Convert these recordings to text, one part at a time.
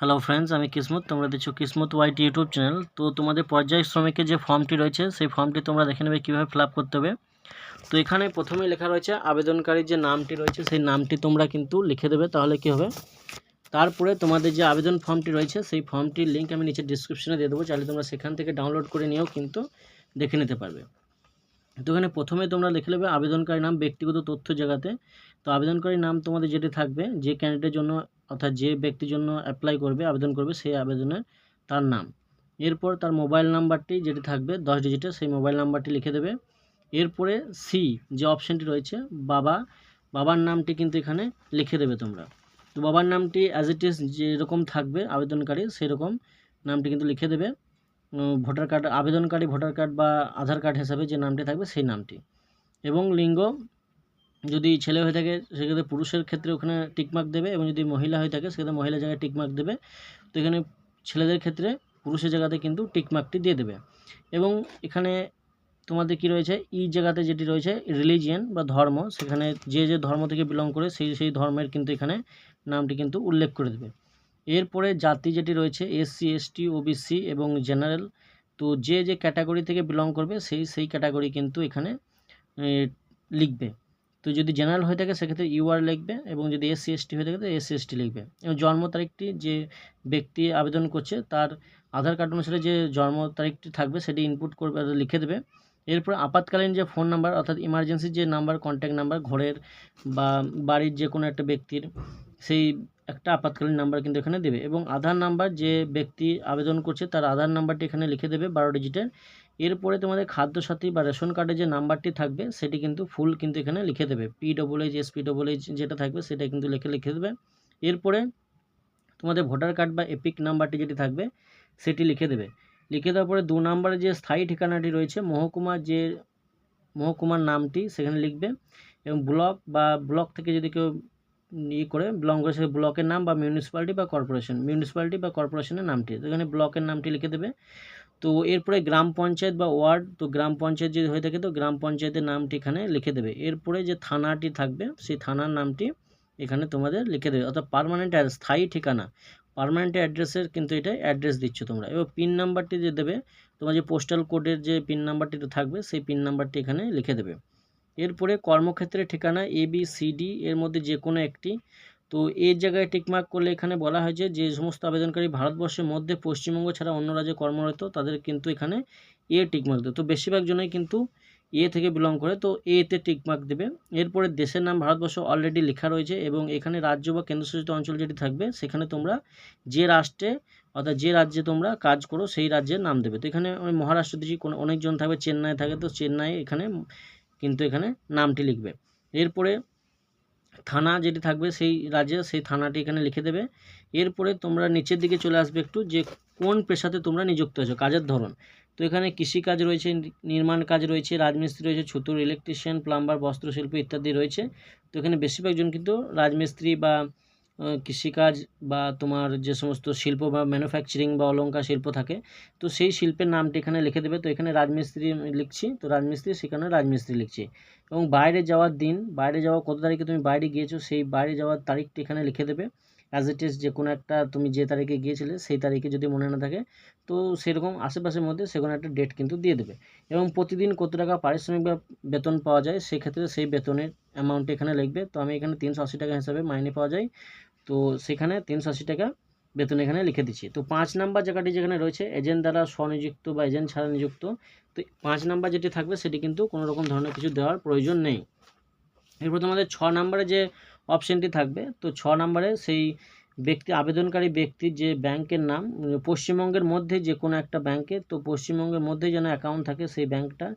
Hello friends আমি কিসমত, তোমরা দেখছ কিসমত ওয়াইট ইউটিউব চ্যানেল তো তোমাদের পর্যায় শ্রমিকের যে ফর্মটি রয়েছে, সেই ফর্মটি তোমরা দেখে নেবে কীভাবে ফিল করতে হবে। তো এখানে প্রথমেই লেখা রয়েছে, আবেদনকারীর যে নামটি রয়েছে, সেই নামটি তোমরা কিন্তু লিখে দেবে, তাহলে কী হবে? তারপরে তোমাদের যে আবেদন ফর্মটি রয়েছে, সেই ফর্মটির লিঙ্ক আমি নিচে ডিসক্রিপশনে দিয়ে দেবো, চাইলে তোমরা সেখান থেকে ডাউনলোড করে নিয়েও কিন্তু দেখে নিতে পারবে। তো এখানে প্রথমে তোমরা লিখে নেবে আবেদনকারীর নাম, ব্যক্তিগত তথ্য জায়গাতে। তো আবেদনকারীর নাম তোমাদের যেটি থাকবে, যে ক্যান্ডিডেটের জন্য অর্থাৎ যে ব্যক্তির জন্য অ্যাপ্লাই করবে, আবেদন করবে, সেই আবেদনের তার নাম। এরপর তার মোবাইল নাম্বারটি যেটি থাকবে, দশ ডিজিটের সেই মোবাইল নাম্বারটি লিখে দেবে। এরপরে সি যে অপশানটি রয়েছে, বাবা, বাবার নামটি কিন্তু এখানে লিখে দেবে তোমরা। তো বাবার নামটি অ্যাজ ইট ইজ যেরকম থাকবে, আবেদনকারী সেরকম নামটি কিন্তু লিখে দেবে। ভোটার কার্ড আবেদনকারী ভোটার কার্ড বা আধার কার্ড হিসাবে যে নামটি থাকবে, সেই নামটি। এবং লিঙ্গ যদি ছেলে হয়ে থাকে, সেক্ষেত্রে পুরুষের ক্ষেত্রে ওখানে টিকমার্ক দেবে এবং যদি মহিলা হয়ে থাকে, সেক্ষেত্রে মহিলার জায়গায় টিকমার্ক দেবে। তো এখানে ছেলেদের ক্ষেত্রে পুরুষের জায়গাতে কিন্তু টিকমার্কটি দিয়ে দেবে। এবং এখানে তোমাদের কি রয়েছে? ই জায়গাতে যেটি রয়েছে রিলিজিয়ান বা ধর্ম, সেখানে যে যে ধর্ম থেকে বিলং করে, সেই সেই ধর্মের কিন্তু এখানে নামটি কিন্তু উল্লেখ করে দেবে। এরপরে জাতি যেটি রয়েছে এসসি এসটি ওবিসি এবং জেনারেল তো যে যে ক্যাটাগরি থেকে বিলং করবে, সেই সেই ক্যাটাগরি কিন্তু এখানে লিখবে। তো যদি জেনারেল হয়ে থাকে, সেক্ষেত্রে ইউআর লিখবে এবং যদি এসসি এসটি হয়ে থাকে তো এসসি এসটি লিখবে। এবং জন্ম তারিখটি যে ব্যক্তি আবেদন করছে, তার আধার কার্ড অনুসারে যে জন্ম তারিখটি থাকবে, সেটি ইনপুট করবে লিখে দেবে। এরপর আপাতকালীন যে ফোন নাম্বার অর্থাৎ ইমার্জেন্সি যে নাম্বার কন্ট্যাক্ট নাম্বার ঘরের বা বাড়ির যে কোনো একটা ব্যক্তির, সেই একটা আপাতকালীন নাম্বার কিন্তু এখানে দেবে। এবং আধার নাম্বার যে ব্যক্তি আবেদন করছে, তার আধার নাম্বারটি এখানে লিখে দেবে, বারো ডিজিটের এরপরে তোমাদের খাদ্যসাথী বা রেশন কার্ডে যে নাম্বারটি থাকবে, সেটি কিন্তু ফুল কিন্তু এখানে লিখে দেবে। P double H S P double H যেটা থাকবে, সেটা কিন্তু লিখে লিখে দেবে। এরপরে তোমাদের ভোটার কার্ড বা এপিক নাম্বারটি যেটি থাকবে, সেটি লিখে দেবে। লিখে দেওয়ার পরে দু নম্বরে যে স্থায়ী ঠিকানাটি রয়েছে মহকুমার যে, মহকুমার নামটি সেখানে লিখবে এবং ব্লক বা ব্লক থেকে যদি কেউ ইয়ে করে বিলং করে ব্লকের নাম বা মিউনিসিপ্যালিটি বা কর্পোরেশন মিউনিসিপ্যালিটি বা কর্পোরেশনের নামটি। তো এখানে ব্লকের নামটি লিখে দেবে। তো এরপরে গ্রাম পঞ্চায়েত বা ওয়ার্ড, তো গ্রাম পঞ্চায়েত যদি হয়ে থাকে তো গ্রাম পঞ্চায়েতের নামটি এখানে লিখে দেবে। এরপরে যে থানাটি থাকবে, সেই থানার নামটি এখানে তোমাদের লিখে দেবে। অর্থাৎ পারমানেন্ট স্থায়ী ঠিকানা। পারমানেন্ট অ্যাড্রেসের কিন্তু এটা অ্যাড্রেস দিচ্ছ তোমরা। এবার পিন নাম্বারটি যে দেবে, তোমার যে পোস্টাল কোডের যে পিন নাম্বারটি থাকবে, সেই পিন নাম্বারটি এখানে লিখে দেবে। এরপরে কর্মক্ষেত্রে ঠিকানা এ বি সি ডি এর মধ্যে যে কোনো একটি। তো এর জায়গায় টিকমার্ক করলে এখানে বলা হয়েছে যে সমস্ত আবেদনকারী ভারতবর্ষের মধ্যে পশ্চিমবঙ্গ ছাড়া অন্য রাজ্যে কর্মরত, তাদের কিন্তু এখানে এ টিকমার্ক দেবে। তো বেশিরভাগ জনই কিন্তু এ থেকে বিলং করে, তো এতে টিকমার্ক দেবে। এরপরে দেশের নাম ভারতবর্ষ অলরেডি লেখা রয়েছে এবং এখানে রাজ্য বা কেন্দ্রশাসিত অঞ্চল যেটি থাকবে, সেখানে তোমরা যে রাষ্ট্রে অর্থাৎ যে রাজ্যে তোমরা কাজ করো, সেই রাজ্যের নাম দেবে। তো এখানে মহারাষ্ট্র দিচ্ছি কোনো অনেকজন থাকবে, চেন্নাই থাকে, তো চেন্নাই এখানে কিন্তু এখানে নামটি লিখবে। এরপরে থানা যেটি থাকবে সেই রাজ্যে সেই থানাটি এখানে লিখে দেবে। এরপরে তোমরা নিচের দিকে চলে আসবে একটু যে কোন পেশাতে তোমরা নিযুক্ত আছো কাজের ধরন। তো এখানে কৃষিকাজ রয়েছে, নির্মাণ কাজ রয়েছে, রাজমিস্ত্রি রয়েছে ছুতুর ইলেকট্রিশিয়ান প্লাম্বার বস্ত্রশিল্প ইত্যাদি রয়েছে। তো এখানে বেশিরভাগজন কিন্তু রাজমিস্ত্রি বা কৃষিকাজ বা তোমার যে সমস্ত শিল্প বা ম্যানুফ্যাকচারিং বা অলঙ্কার শিল্প থাকে, তো সেই শিল্পের নামটি এখানে লিখে দেবে। তো এখানে রাজমিস্ত্রি লিখছি, তো রাজমিস্ত্রি, সেখানে রাজমিস্ত্রি লিখছি। এবং বাইরে যাওয়ার দিন, বাইরে যাওয়া কত তারিখে তুমি বাইরে গিয়েছো, সেই বাইরে যাওয়ার তারিখটি এখানে লিখে দেবে। অ্যাজ ইট ইজ যে কোনো একটা তুমি যে তারিখে গিয়েছিলে, সেই তারিখে যদি মনে না থাকে, তো সেরকম আশেপাশের মধ্যে সেখানে একটা ডেট কিন্তু দিয়ে দেবে। এবং প্রতিদিন কত টাকা পারিশ্রমিক বা বেতন পাওয়া যায়, সেক্ষেত্রে সেই বেতনের অ্যামাউন্ট এখানে লিখবে। তো আমি এখানে তিনশো আশি টাকা হিসাবে মাইনে পাওয়া যায়। তো সেখানে তিনশো আশি টাকা বেতন এখানে লিখে দিচ্ছি। তো পাঁচ নাম্বার জায়গাটি যেখানে রয়েছে এজেন্ট দ্বারা স্বনিযুক্ত বা এজেন্ট ছাড়া নিযুক্ত, তো পাঁচ নাম্বার যেটি থাকবে সেটি কিন্তু কোনো রকম ধরনের কিছু দেওয়ার প্রয়োজন নেই। এরপর তোমাদের ছ নাম্বারে যে অপশানটি থাকবে, তো ছ নম্বরে সেই ব্যক্তি, আবেদনকারী ব্যক্তির যে ব্যাংকের নাম, পশ্চিমবঙ্গের মধ্যে যে কোনো একটা ব্যাংকে, তো পশ্চিমবঙ্গের মধ্যে যেন অ্যাকাউন্ট থাকে সেই ব্যাংকটা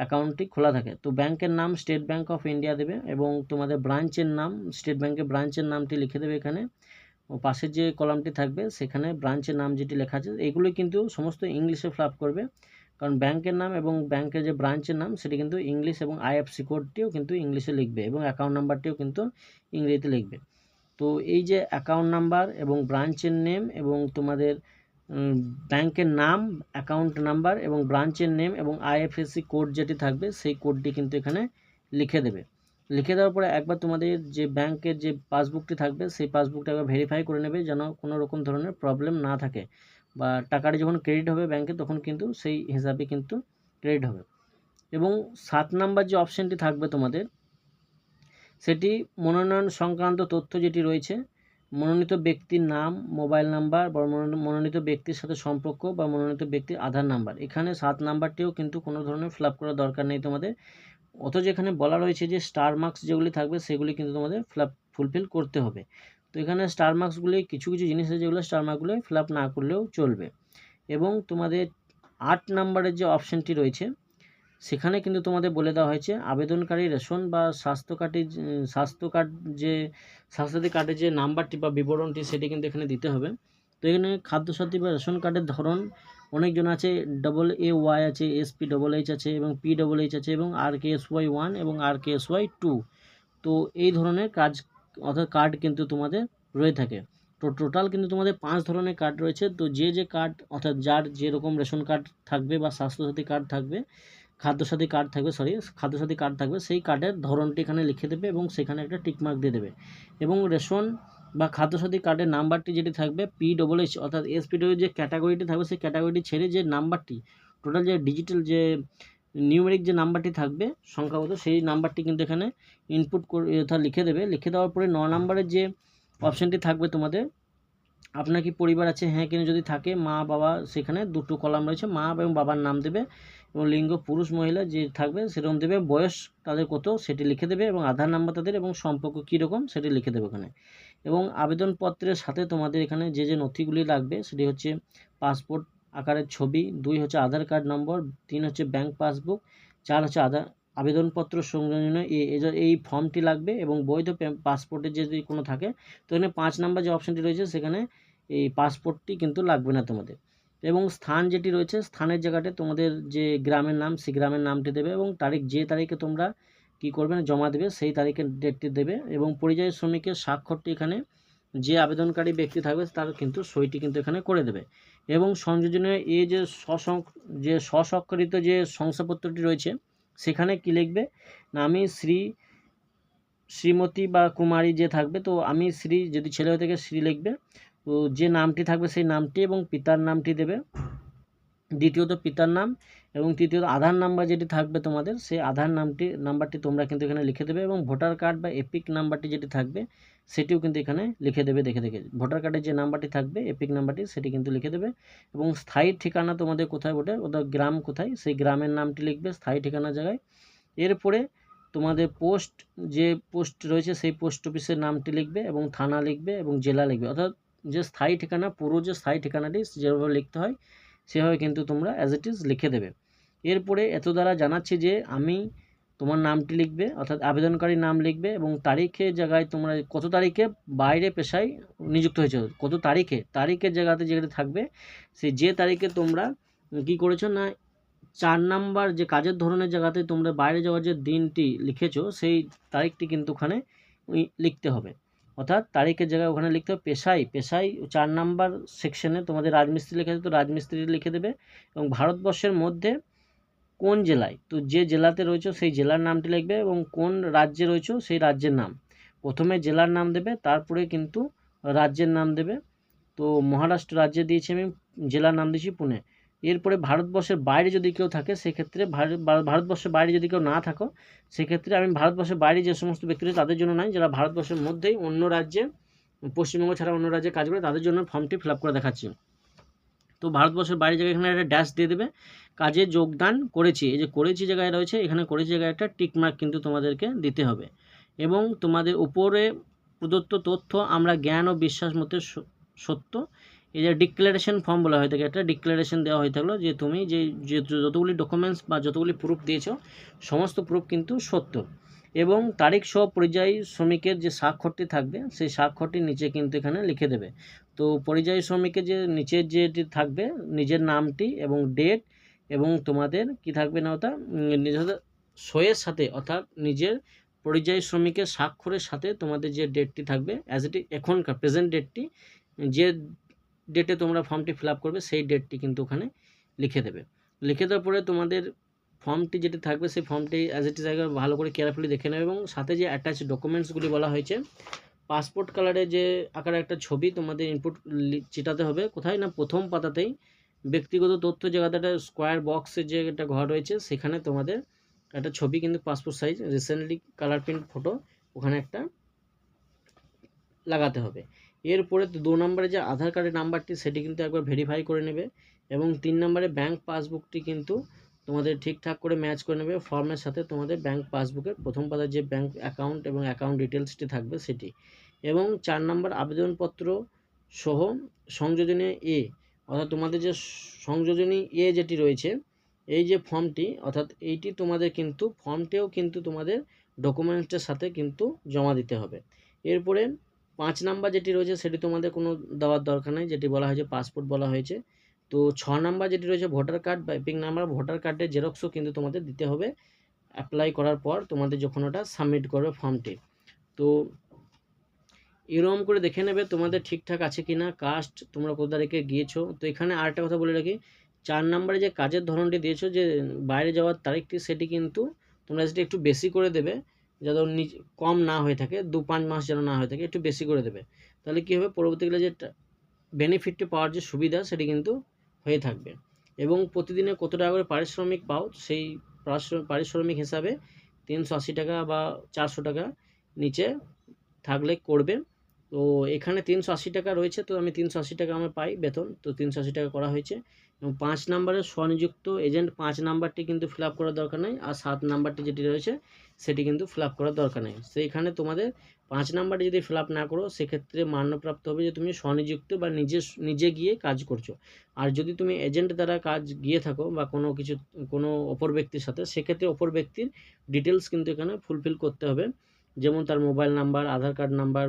অ্যাকাউন্টটি খোলা থাকে। তো ব্যাংকের নাম স্টেট ব্যাংক অফ ইন্ডিয়া দেবে এবং তোমাদের ব্রাঞ্চের নাম, স্টেট ব্যাংকের ব্রাঞ্চের নামটি লিখে দেবে এখানে। ও পাশের যে কলামটি থাকবে, সেখানে ব্রাঞ্চের নাম যেটি লেখা আছে, এগুলো কিন্তু সমস্ত ইংলিশে ফ্লাপ করবে। কারণ ব্যাংকের নাম এবং ব্যাংকের যে ব্রাঞ্চের নাম, সেটি কিন্তু ইংলিশ এবং আইএফসি কোডটিও কিন্তু ইংলিশে লিখবে এবং অ্যাকাউন্ট নাম্বারটিও কিন্তু ইংরেজিতে লিখবে। তো এই যে অ্যাকাউন্ট নাম্বার এবং ব্রাঞ্চের নেম এবং তোমাদের ব্যাংকের নাম অ্যাকাউন্ট নাম্বার এবং ব্রাঞ্চের নেম এবং আইএফএসসি কোড যেটি থাকবে, সেই কোডটি কিন্তু এখানে লিখে দেবে। লিখে দেওয়ার পরে একবার তোমাদের যে ব্যাংকের যে পাসবুকটি থাকবে, সেই পাসবুকটা একবার ভেরিফাই করে নেবে যেন কোনো রকম ধরনের প্রবলেম না থাকে বা টাকাটা যখন ক্রেডিট হবে ব্যাংকে, তখন কিন্তু সেই হিসাবে কিন্তু ক্রেডিট হবে। এবং সাত নাম্বার যে অপশানটি থাকবে তোমাদের, সেটি মনোনয়ন সংক্রান্ত তথ্য যেটি রয়েছে মনোনীত ব্যক্তির নাম, মোবাইল নাম্বার বা মনোনী- মনোনীত ব্যক্তির সাথে সম্পর্ক বা মনোনীত ব্যক্তির আধার নাম্বার। এখানে সাত নাম্বারটিও কিন্তু কোনো ধরনের ফিল আপ করার দরকার নেই তোমাদের। অথচ এখানে বলা রয়েছে যে স্টার মার্কস যেগুলি থাকবে সেগুলি কিন্তু তোমাদের ফিল আপ ফুলফিল করতে হবে। তো এখানে স্টার মার্কসগুলি কিছু কিছু জিনিস আছে যেগুলো স্টার মার্কগুলো ফিল আপ না করলেও চলবে। এবং তোমাদের আট নাম্বারের যে অপশানটি রয়েছে সেখানে কিন্তু তোমাদের বলে দেওয়া হয়েছে, আবেদনকারী রেশন বা স্বাস্থ্য কার্ডের স্বাস্থ্য কার্ড যে, স্বাস্থ্যসাথী কার্ডের যে নাম্বারটি বা বিবরণটি সেটি কিন্তু এখানে দিতে হবে। তো এখানে খাদ্যসাথী বা রেশন কার্ডের ধরন, অনেকজন আছে ডবল এ ওয়াই আছে এসপি ডবল এইচ আছে এবং পি ডবল এইচ আছে এবং R K S Y one এবং R K S Y two তো এই ধরনের কাজ, অর্থাৎ কার্ড কিন্তু তোমাদের রয়ে থাকে। তো টোটাল কিন্তু তোমাদের পাঁচ ধরনের কার্ড রয়েছে। তো যে যে কার্ড, অর্থাৎ যার যেরকম রেশন কার্ড থাকবে বা স্বাস্থ্যসাথী কার্ড থাকবে খাদ্যসাথী কার্ড থাকবে সরি খাদ্যসাথী কার্ড থাকবে, সেই কার্ডের ধরনটি এখানে লিখে দেবে এবং সেখানে একটা টিকমার্ক দিয়ে দেবে। এবং রেশন বা খাদ্যসাথী কার্ডের নাম্বারটি যেটি থাকবে পি ডবল এইচ অর্থাৎ এসপিডব্লিউ যে ক্যাটাগরিটি থাকবে, সেই ক্যাটাগরিটি ছেড়ে যে নাম্বারটি টোটাল যে ডিজিটাল যে নিউমেরিক যে নাম্বারটি থাকবে সংখ্যাগত, সেই নাম্বারটি কিন্তু এখানে ইনপুট করে, অর্থাৎ লিখে দেবে। লিখে দেওয়ার পরে ন নম্বরের যে অপশানটি থাকবে তোমাদের, আপনার কি পরিবার আছে? হ্যাঁ কিনা যদি থাকে মা বাবা সেখানে দুটো কলাম রয়েছে, মা এবং বাবার নাম দেবে। এবং লিঙ্গ পুরুষ মহিলা যে থাকবে সেরকম দেবে, বয়স তাদের কত সেটি লিখে দেবে এবং আধার নাম্বার তাদের এবং সম্পর্ক কীরকম সেটি লিখে দেবে ওখানে। এবং আবেদনপত্রের সাথে তোমাদের এখানে যে যে নথিগুলি লাগবে সেটি হচ্ছে পাসপোর্ট আকারের ছবি, দুই হচ্ছে আধার কার্ড নম্বর, তিন হচ্ছে ব্যাংক পাসবুক, চার হচ্ছে আধার, আবেদনপত্র সংযোজনে এই ফর্মটি লাগবে এবং বৈধ পাসপোর্টের যদি কোনো থাকে, তো এখানে পাঁচ নাম্বার যে অপশানটি রয়েছে সেখানে এই পাসপোর্টটি কিন্তু লাগবে না তোমাদের। এবং স্থান যেটি রয়েছে, স্থানের জায়গাতে তোমাদের যে গ্রামের নাম, সেই গ্রামের নামটি দেবে এবং তারিখ, যে তারিখে তোমরা কি করবে না, জমা দেবে, সেই তারিখের ডেটটি দেবে এবং পরিযায়ী শ্রমিকের স্বাক্ষরটি এখানে যে আবেদনকারী ব্যক্তি থাকবে, তার কিন্তু সইটি কিন্তু এখানে করে দেবে। এবং সংযোজনে এ যে স্বসং যে স্বস্বাক্ষরিত যে শংসাপত্রটি রয়েছে, সেখানে কি লিখবে? না, আমি শ্রী, শ্রীমতী বা কুমারী যে থাকবে, তো আমি শ্রী, যদি ছেলে হয়ে থাকে, শ্রী লিখবে। যে নামটি থাকবে সেই নামটি এবং পিতার নামটি দেবে। দ্বিতীয়ত পিতার নাম এবং তৃতীয়ত আধার নাম্বার যেটি থাকবে তোমাদের, সেই আধার নামটি, নাম্বারটি তোমরা কিন্তু এখানে লিখে দেবে এবং ভোটার কার্ড বা এপিক নাম্বারটি যেটি থাকবে সেটিও কিন্তু এখানে লিখে দেবে, দেখে দেখে। ভোটার কার্ডের যে নাম্বারটি থাকবে, এপিক নাম্বারটি, সেটি কিন্তু লিখে দেবে এবং স্থায়ী ঠিকানা তোমাদের কোথায় ওঠে ওদের গ্রাম কোথায়? সেই গ্রামের নামটি লিখবে স্থায়ী ঠিকানার জায়গায়। এরপরে তোমাদের পোস্ট, যে পোস্ট রয়েছে সেই পোস্ট অফিসের নামটি লিখবে এবং থানা লিখবে এবং জেলা লিখবে। অর্থাৎ যে স্থায়ী ঠিকানা, পুরো যে স্থায়ী ঠিকানাটি যেভাবে লিখতে হয়, সেভাবে কিন্তু তোমরা অ্যাজ ইট ইজ লিখে দেবে। এরপরে এত দ্বারা জানাচ্ছি যে আমি তোমার নামটি লিখবে, অর্থাৎ আবেদনকারীর নাম লিখবে এবং তারিখের জায়গায় তোমরা কত তারিখে বাইরে পেশায় নিযুক্ত হয়েছে, কত তারিখে তারিখের জায়গাতে যেখানে থাকবে সেই যে তারিখে তোমরা কি করেছ না চার নাম্বার যে কাজের ধরনের জায়গাতে তোমরা বাইরে যাওয়ার যে দিনটি লিখেছো, সেই তারিখটি কিন্তু ওখানে লিখতে হবে। অর্থাৎ তারিখের জায়গায় ওখানে লিখতে হবে পেশাই। পেশায় চার নাম্বার সেকশনে তোমাদের রাজমিস্ত্রি লেখা তো রাজমিস্ত্রি লিখে দেবে। এবং ভারতবর্ষের মধ্যে কোন জেলায়? তো যে জেলাতে রয়েছো সেই জেলার নামটি লিখবে এবং কোন রাজ্যে রয়েছে সেই রাজ্যের নাম। প্রথমে জেলার নাম দেবে, তারপরে কিন্তু রাজ্যের নাম দেবে। তো মহারাষ্ট্র রাজ্যে দিয়েছি আমি, জেলার নাম দিয়েছি পুনে। এরপরে ভারতবর্ষের বাইরে যদি কেউ থাকে, সেক্ষেত্রে ভারত- ভারত- ভারতবর্ষের বাইরে যদি কেউ না থাকো, সেক্ষেত্রে আমি ভারতবর্ষের বাইরে যে সমস্ত ব্যক্তি রয়েছে তাদের জন্য নয়, যারা ভারতবর্ষের মধ্যেই অন্য রাজ্যে, পশ্চিমবঙ্গ ছাড়া অন্য রাজ্যে কাজ করে, তাদের জন্য ফর্মটি ফিল করে দেখাচ্ছি। তো ভারতবর্ষের বাইরে জায়গায় এখানে একটা ড্যাশ দিয়ে দেবে, কাজে যোগদান করেছি। এই যে করেছি জায়গায় রয়েছে, এখানে করেছি জায়গায় একটা টিকমার্ক কিন্তু তোমাদেরকে দিতে হবে। এবং তোমাদের উপরে প্রদত্ত তথ্য আমরা জ্ঞান ও বিশ্বাস মতে সত্য এই যে ডিক্লারেশন ফর্ম বলা হয়ে থাকে একটা ডিক্লারেশন দেওয়া হয়ে থাকল যে তুমি যে যতগুলি ডকুমেন্টস বা যতগুলি প্রুফ দিয়েছ সমস্ত প্রুফ কিন্তু সত্য। এবং তারিখ সহ পরিযায়ী শ্রমিকের যে স্বাক্ষরটি থাকবে সেই স্বাক্ষরটি নিচে কিন্তু এখানে লিখে দেবে। তো পরিযায়ী শ্রমিকের যে নিচের যেটি থাকবে নিজের নামটি এবং ডেট এবং তোমাদের কি থাকবে না ওটা উম, নিজের সইয়ের সাথে অর্থাৎ নিজের পরিযায়ী শ্রমিকের স্বাক্ষরের সাথে তোমাদের যে ডেটটি থাকবে অ্যাজ ইট এখনকার প্রেজেন্ট ডেটটি যে ডেটে তোমরা ফর্মটি ফিল করবে, সেই ডেটটি কিন্তু ওখানে লিখে দেবে। লিখে দেওয়ার পরে তোমাদের ফর্মটি যেটি থাকবে, সেই ফর্মটি অ্যাজ ইট ইজ একবার ভালো করে কেয়ারফুলি দেখে নেবে এবং সাথে যে অ্যাটাচ ডকুমেন্টসগুলি বলা হয়েছে পাসপোর্ট কালারে যে আকারে একটা ছবি তোমাদের ইনপুট চিটাতে হবে, কোথায় না প্রথম পাতাতেই ব্যক্তিগত তথ্য জায়গাতে একটা স্কোয়ার বক্সের যে একটা ঘর রয়েছে, সেখানে তোমাদের একটা ছবি কিন্তু passport size recently colour print photo ওখানে একটা লাগাতে হবে। এরপরে দু নম্বরে যে আধার কার্ডের নাম্বারটি সেটি কিন্তু একবার ভেরিফাই করে নেবে এবং তিন নম্বরে ব্যাঙ্ক পাসবুকটি কিন্তু তোমাদের ঠিকঠাক করে ম্যাচ করে নেবে ফর্মের সাথে তোমাদের ব্যাঙ্ক পাসবুকের প্রথম পাতায় যে ব্যাঙ্ক অ্যাকাউন্ট এবং অ্যাকাউন্ট ডিটেলসটি থাকবে সেটি। এবং চার নম্বর আবেদনপত্র সহ সংযোজনী এ অর্থাৎ তোমাদের যে সংযোজনী এ যেটি রয়েছে, এই যে ফর্মটি অর্থাৎ এইটি তোমাদের কিন্তু ফর্মটিও কিন্তু তোমাদের ডকুমেন্টসের সাথে কিন্তু জমা দিতে হবে। এরপরে পাঁচ নাম্বার যেটি রয়েছে সেটি তোমাদের কোনো দেওয়ার দরকার নেই, যেটি বলা হয়েছে পাসপোর্ট বলা হয়েছে। তো ছ নাম্বার যেটি রয়েছে ভোটার কার্ড বা এপিক নাম্বার, ভোটার কার্ডের জেরক্সও কিন্তু তোমাদের দিতে হবে। অ্যাপ্লাই করার পর তোমাদের যখন ওটা সাবমিট করবে ফর্মটি। তো এরকম করে দেখে নেবে তোমাদের ঠিকঠাক আছে কি না কাস্ট তোমরা কোথা থেকে গিয়েছো। তো এখানে আরেকটা কথা বলে রাখি, চার নম্বরে যে কাজের ধরনটি দিয়েছ যে বাইরে যাওয়ার তারিখটি সেটি কিন্তু তোমরা সেটি একটু বেশি করে দেবে। যেন নিজ কম না হয়ে থাকে, দু পাঁচ মাস যেন না হয়ে থাকে, একটু বেশি করে দেবে। তাহলে কী হবে? পরবর্তীকালে যে বেনিফিটটি পাওয়ার যে সুবিধা, সেটি কিন্তু হয়ে থাকবে। এবং প্রতিদিনে কত টাকা করে পারিশ্রমিক পাও, সেই পারিশ্রমিক হিসাবে তিনশো আশি টাকা বা চারশো টাকা নিচে থাকলে করবে। তো এখানে তিনশো আশি টাকা রয়েছে, তো আমি তিনশো আশি টাকা আমার পাই বেতন, তো তিনশো আশি টাকা করা হয়েছে। এবং পাঁচ নাম্বারের স্বনিযুক্ত এজেন্ট পাঁচ নাম্বারটি কিন্তু ফিল করার দরকার নেই আর সাত নাম্বারটি যেটি রয়েছে সেটি কিন্তু ফিল করার দরকার নেই। সেইখানে তোমাদের পাঁচ নাম্বারটি যদি ফিল না করো, সেক্ষেত্রে মান্যপ্রাপ্ত হবে যে তুমি স্বনিযুক্ত বা নিজে নিজে গিয়ে কাজ করছ। আর যদি তুমি এজেন্ট দ্বারা কাজ গিয়ে থাকো বা কোনো কিছু, কোনো অপর ব্যক্তির সাথে, সেক্ষেত্রে অপর ব্যক্তির ডিটেলস কিন্তু এখানে ফুলফিল করতে হবে। যেমন তার mobile number, Aadhaar card number